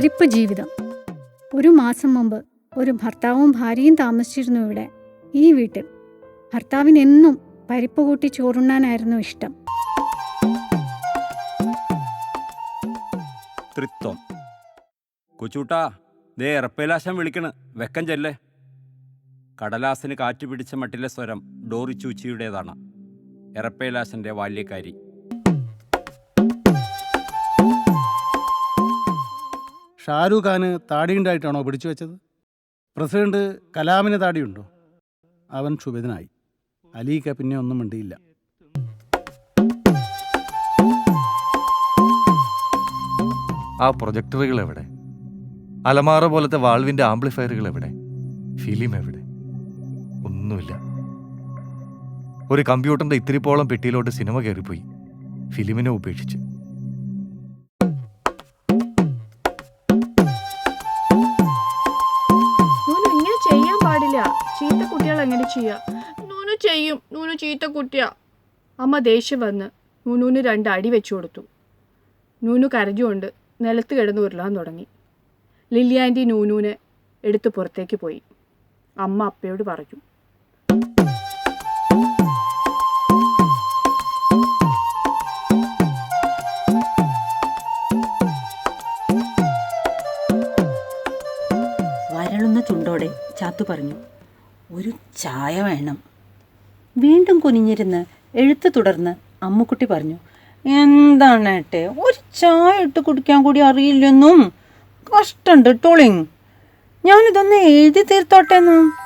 പരിപ്പ് ജീവിതം. ഒരു മാസം മുമ്പ് ഒരു ഭർത്താവും ഭാര്യയും താമസിച്ചിരുന്നു ഇവിടെ ഈ വീട്ടിൽ. ഭർത്താവിന് എന്നും പരിപ്പ് കൂട്ടി ചോറുണ്ണാനായിരുന്നു ഇഷ്ടം. തൃത്വം. കൊച്ചൂട്ടാ ദേ എറപ്പേലാശം വിളിക്കണ്. വെക്കം ചെല്ലേ. കടലാസിന് കാറ്റ് പിടിച്ച മട്ടിലെ സ്വരം ഡോറി ചൂച്ചിയുടേതാണ് എറപ്പേലാശന്റെ ബാല്യക്കാരി ഷാരൂഖ് ഖാന് താടിയുണ്ടായിട്ടാണോ പിടിച്ചു വെച്ചത്? പ്രസിഡന്റ് കലാമിന് താടിയുണ്ടോ? അവൻ ക്ഷുഭിതനായി. അലീക്ക പിന്നെ ഒന്നും മിണ്ടിയില്ല. ആ പ്രൊജക്ടറുകൾ എവിടെ? അലമാറ പോലത്തെ വാൾവിന്റെ ആംപ്ലിഫയറുകൾ എവിടെ? ഫിലിം എവിടെ? ഒന്നുമില്ല. ഒരു കമ്പ്യൂട്ടറിന്റെ ഇത്തിരിപ്പോളം പെട്ടിയിലോട്ട് സിനിമ കയറിപ്പോയി. ഫിലിമിനെ ഉപേക്ഷിച്ച്. കുട്ടികൾ ചെയ്യാ. നൂനു ചെയ്യും. നൂനു ചീത്ത കുട്ടിയാ. അമ്മ ദേഷ്യം വന്ന് നൂനുവിന് രണ്ട് അടി വെച്ചു കൊടുത്തു. നൂനു കരഞ്ഞുകൊണ്ട് നിലത്ത് കിടന്ന് ഉരുളാൻ തുടങ്ങി. ലില്ലിയാന്റി നൂനുവിനെ എടുത്ത് പുറത്തേക്ക് പോയി. അമ്മ അപ്പയോട് പറഞ്ഞു. വരളുന്ന ചുണ്ടോടെ ചാത്തു പറഞ്ഞു. ഒരു ചായ വേണം. വീണ്ടും കുനിഞ്ഞിരുന്ന് എഴുത്ത് തുടർന്ന് അമ്മുക്കുട്ടി പറഞ്ഞു എന്താണ് ഏട്ടെ ഒരു ചായ ഇട്ട് കുടിക്കാൻ കൂടി അറിയില്ലെന്നും. കഷ്ടണ്ട് ടോളിങ്. ഞാനിതൊന്ന് എഴുതി തീർത്തോട്ടെന്നും.